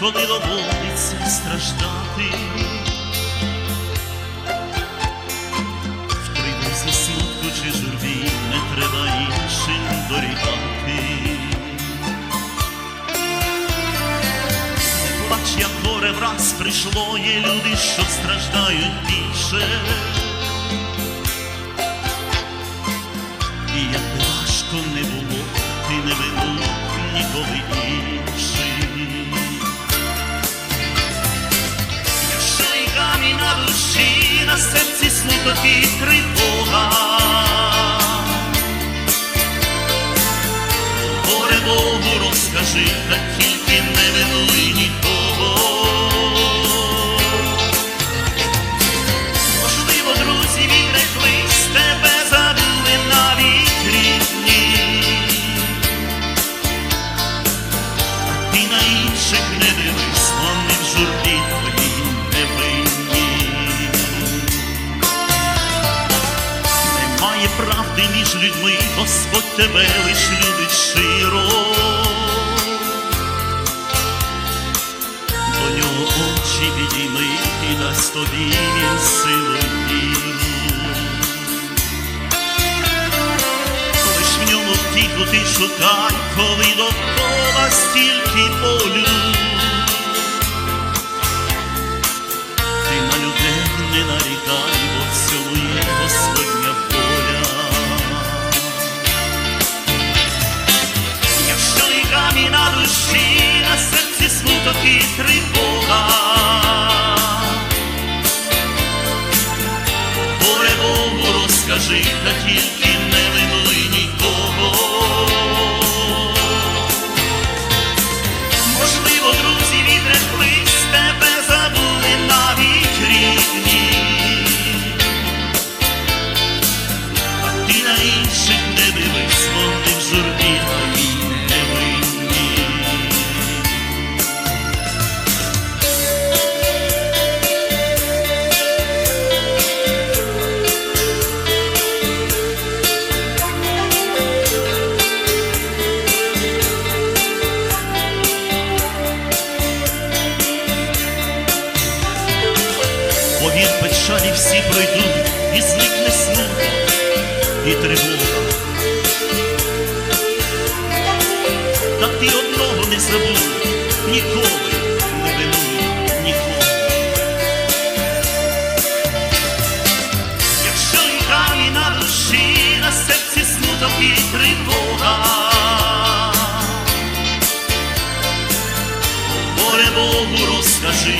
коли доводиться страждати. В тривозі смутку чи журбі не треба іншим дорікати. Не плач, як горе враз прийшло, є люди, що страждають більше. І як важко не було, ти не винув ніколи Розкажи, та тільки не винуй нікого. Можливо, друзі відреклись, тебе забули навіть рідні. Ти на інших не дивись, вони в журбі твої не. Немає правди між людьми, Господь тебе лиш любить щиро. Дасть тобі він силу й віру. Лиш в ньому втіху ти шукай, коли довкола стільки болю. Ти на людей не нарікай, бо в цьому є Господня воля. Якщо і на душі, на серці смуток і тривога, Богу розкажи, та Повір печалі всі пройдуть, і зникне смуток, і тривога. Та ти одного не забудь, ніколи не винуй нікого. Якщо камінь на душі, на серці смуток і тривога. Богу розкажи,